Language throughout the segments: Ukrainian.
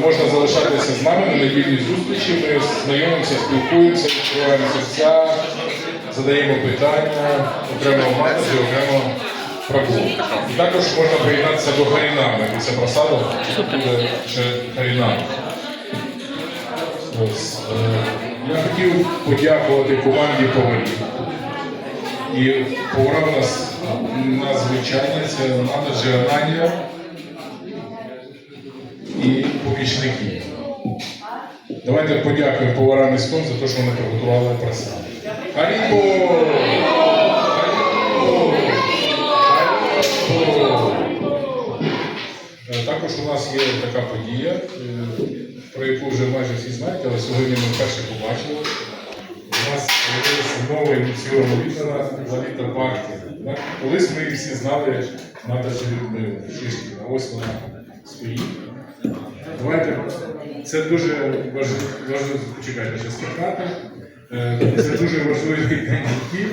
можна залишатися з нами на недільній зустрічі. Ми знайомимося, спілкуємося, відкриваємо серця, задаємо питання, окремо матері, окремо прабу. І також можна приєднатися до Харінами. Після просаду буде ще Харінами. Ось. е, Я хотів подякувати команді поварів. І повара у нас надзвичайні, це менеджер Аня і помічники. Давайте подякуємо поварам міськом за те, що вони приготували просаду. Харібо! Також у нас є така подія, е, про яку вже майже всі знають, але сьогодні ми вперше побачили. У нас з'явився новий ініційована лідера Лаліта. Так? Колись ми її всі знали Наташа Людмила Шишкіна. Ось вона стоїть. Давайте, це дуже важливо, ще сказати. Е, Це дуже важливий день житті,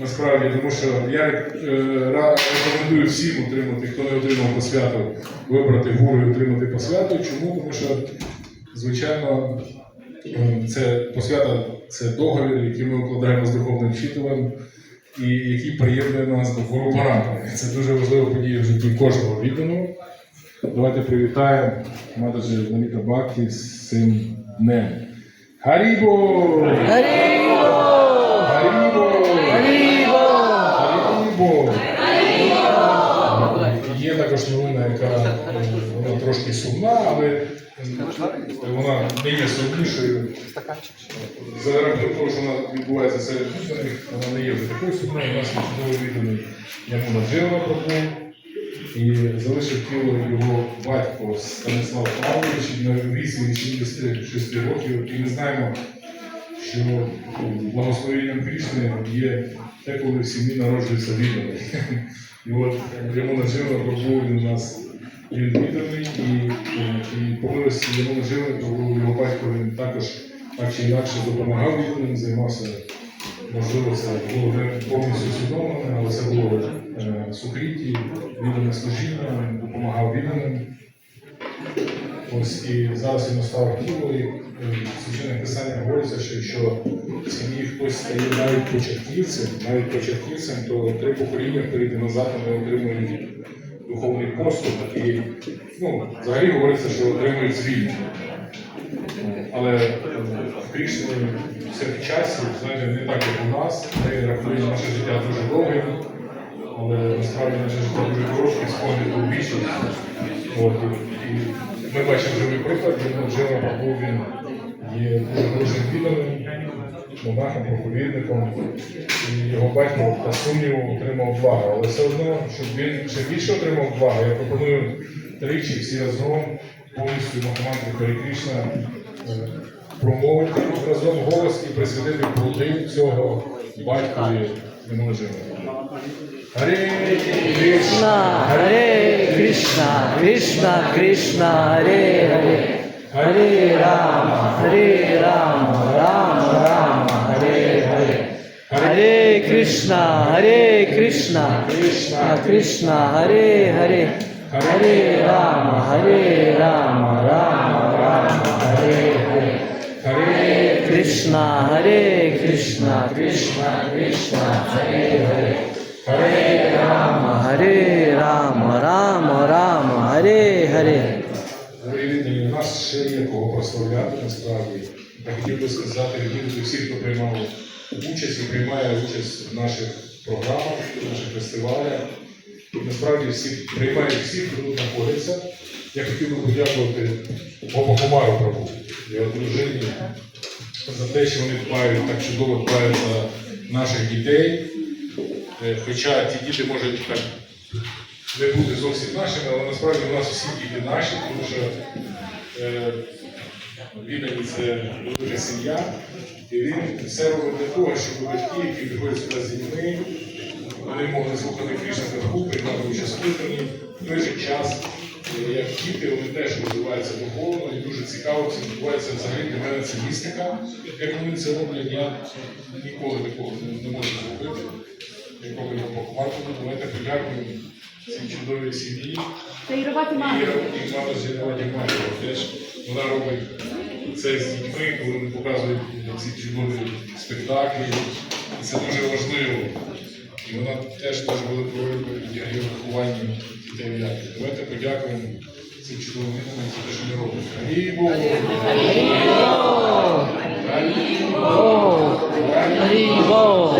насправді, тому що я е, рекомендую всім отримати, хто не отримав посвяту, вибрати гуру і отримати посвяту. Чому? Тому що, звичайно, е, це посвята це договір, який ми укладаємо з духовним вчителем, і який приєднує нас до хвороб поранення. Це дуже важлива подія в житті кожного відданого. Давайте привітаємо Матаджі Лаліта Бакті з цим днем. Харібо! Гаріво! Харібо! Гаріво! Харібо! Є також новина, яка вона трошки сумна, але вона не є сумнішою. За рахунок того, що вона відбувається серед вона не є вже такою сумною. У нас є чудовий відданий Ямуна Джева пропав. І залишив тіло його батько Станислав Павлович на віці 86 років. І ми знаємо, що благословенням Крішни є те, коли в сім'ї народжується відданий. І от йому наживо пробув у нас він відданий, і, і по милості йому наживо пробув його батько, він також так чи інакше допомагав відданим, займався, можливо, це було не повністю усвідомлене, але це було е, сукріті, віддане служіння, допомагав відданим. Ось і зараз він остав тіло, і е, священне писання говориться, що якщо в сім'ї хтось стає навіть початківцем, навіть початківцем, то три покоління і назад вони отримують духовний поступ. І ну, взагалі говориться, що отримують звільнення. Але е, в Крішні все в часі, знаєте, не так, як у нас. Ми рахуємо наше життя дуже довгим, але насправді наше життя дуже коротке, сповнить у більшість. Ми бачимо живий приклад, він Джема Бабу, є дуже хорошим відданим, монахом, проповідником, і його батько та сумніву отримав благо. Але все одно, щоб він ще більше отримав благо, я пропоную тричі всі разом повністю Махамантрі Харі Кришна е, промовити разом голос і присвятити плоди цього батькові неможливо. Гарі Кришна! Кришна, Харе Кришна, Кришна, Кришна, Харе Харе. Харе Рама, Харе Рама, Рама Рама, Харе Харе. Харе Кришна, Харе Кришна, Кришна, Кришна, Харе Харе. Харе Рама, Рама Рама, Харе Харе. Гарі Кришна, Харе Кришна, Кришна, Кришна, Харе Харе. Харе Рама, Харе Рама, Рама Рама, Харе Харе. Привітні, у нас ще є прославляти насправді. Я хотів би сказати відвідати всіх, хто приймав участь і приймає участь в наших програмах, в наших фестивалях. І насправді всі приймають всіх, хто тут знаходиться. Я хотів би подякувати Богу Кумару Прабу, його дружині, за те, що вони дбають, так чудово дбають за наших дітей. Е, Хоча ті діти можуть так не бути зовсім нашими, але насправді у нас всі діти наші, тому що е, це велика сім'я, і він все робить для того, щоб батьки, які приходять сюди з дітьми, вони могли слухати Кришна Катху, приймати участь слуханні. В той же час, е, як діти, вони теж розвиваються духовно і дуже цікаво це відбувається взагалі для мене це містика. Як вони це роблять, я ніколи такого не, можу зробити. Ніколи не похвалю. Давайте подякуємо цій чудовій сім'ї. І маму. і мама зірвати теж Вона робить це з дітьми, коли вони показують ці чудові спектаклі. І це дуже важливо. І вона теж дуже великою роль відіграє в вихованні дітей в якості. Давайте подякуємо цим людям за те, що вони роблять. Гарібо! О, Гарібо!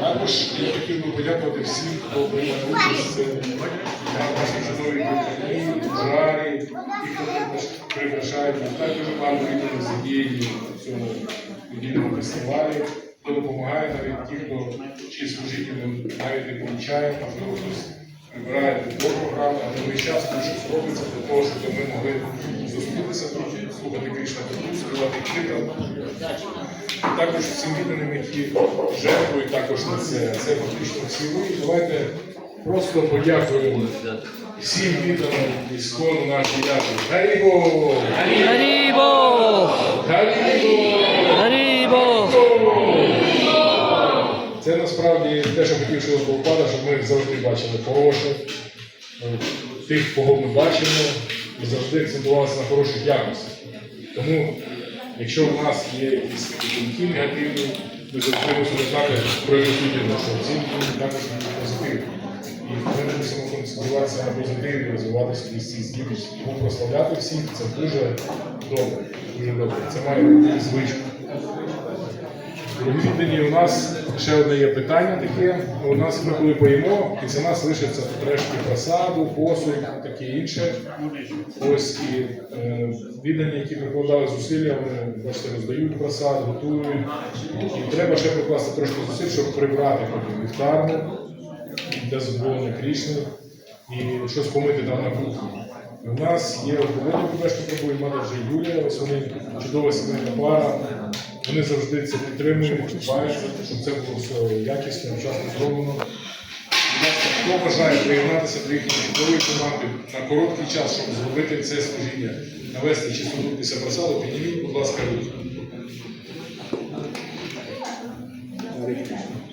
Також я хотів би подякувати всім, хто приймає участь на нашій чудовій вихідні, жарі, і хто також приглашають. Нас так дуже багато відео задіяні в цьому недільному фестивалі, хто допомагає навіть ті, хто чи служителям навіть не помічає, можливо, хтось прибирає до програми, але весь час тут щось робиться для того, щоб ми могли зустрітися тут, слухати Кришна, тут, співати книгам. Також всім відданим, які жертвують також на це. Це фактично всі ви. Давайте просто подякуємо всім відданим іскону нашій. Гарібо! Гарібо! Гарібо! Гарібо! Це насправді те, що хотів Шило Прабхупада, щоб ми завжди бачили хороше, е, тих, кого ми бачимо, і завжди акцентувалися на хороших якостях. Тому, якщо в нас є якісь думки негативні, ми завжди мусимо знати про позитивно, що ці думки також будуть позитивні. І ми мусимо концентруватися на позитиві, розвивати свої ці здібності. Тому прославляти всіх це дуже добре. Дуже добре. Це має бути звичка. Віддані у нас ще одне є питання таке. У нас ми коли поїмо, після нас лишиться трошки просаду, посуд, таке інше. Ось і е, віддані, які прикладали зусилля, вони бачите, роздають просад, готують. І треба ще прикласти трошки зусиль, щоб прибрати вівтарну для задоволення Крішни і щось помити там на кухні. У нас є руководні кубешки пробують мати вже Юлія, ось вони чудова сімейна пара. Вони завжди це підтримують, дбають, щоб це було все якісно, вчасно зроблено. Хто бажає приєднатися до їхньої чудової команди на короткий час, щоб зробити це служіння, навести чистоту після просаду, підніміть, будь ласка, руки.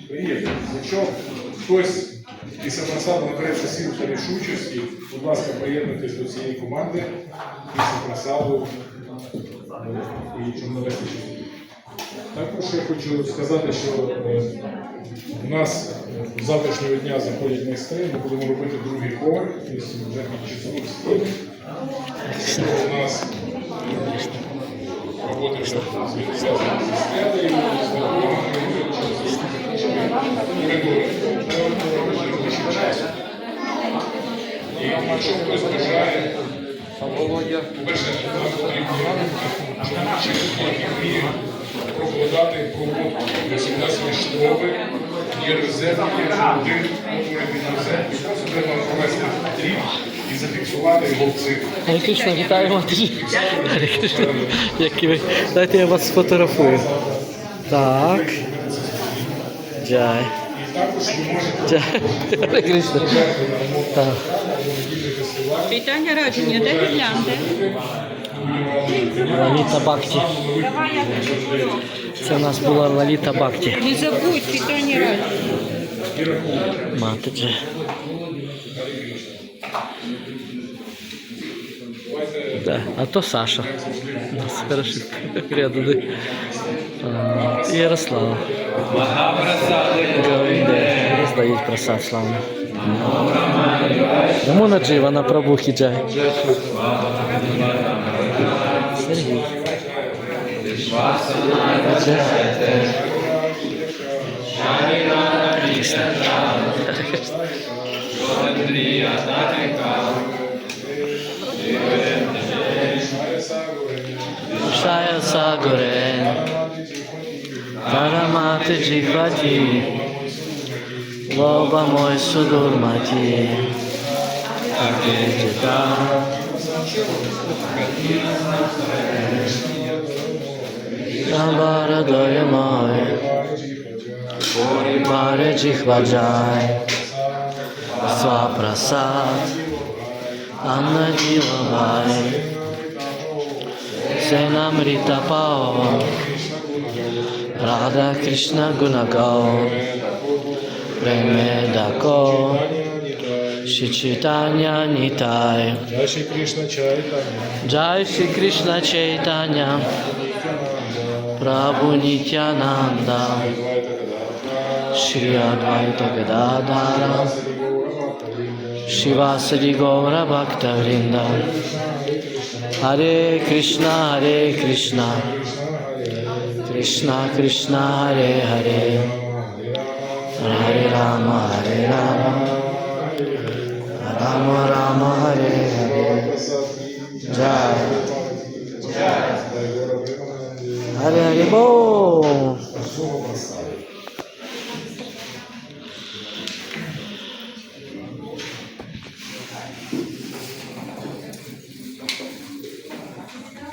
Приємно. Якщо хтось після просаду набереться сил та рішучості, будь ласка, приєднуйтесь до цієї команди після просаду і щоб навести чистоту. Також я хочу сказати, що е, у нас е, з завтрашнього дня заходять майстри, ми будемо робити другий поверх, із вже під часових стін. У нас е, роботи вже зв'язані зі стелею, з коридорами. Часу. І якщо хтось бажає, по-перше, нам потрібні чоловічі, які вміють прокладати проводку. Для є розетки, якщо один утворити просто треба провести дріб і зафіксувати його в цифрі. Гарі Кришна, вітаємо. Гарі Кришна, які ви. Дайте я вас сфотографую. Так. Джай. Також ви можете Джай. Гарі Кришна. Так. Вітання радження, де гірлянди? Лаліта Бакті. Це у нас була Лаліта Бакті. Не забудь радження. Мати Джай. Да. А то Саша. Нас хороший рядом. І Ярослава. Роздають просад славно. Рамона Джива на пробухі Джай. ser rico. Shaya Sagore Paramata Jivati Loba Moisudurmati Akedita Tabara Doyamai Puri Pare Jihvajai Swaprasad Anna Jilavai Senamrita Pao Radha Krishna Gunagau Premedako Premedako Шри Чайтанья Нитай. Джай Шри Кришна Чайтанья. Джай Шри Кришна Чайтанья. Прабу Нитянанда. Шри Адвайта Гададара. Шива Сади Гора Бхакта Вринда. Hare Krishna, Hare Krishna, Krishna Krishna, Hare Hare, Hare Rama, Hare Rama. Oh.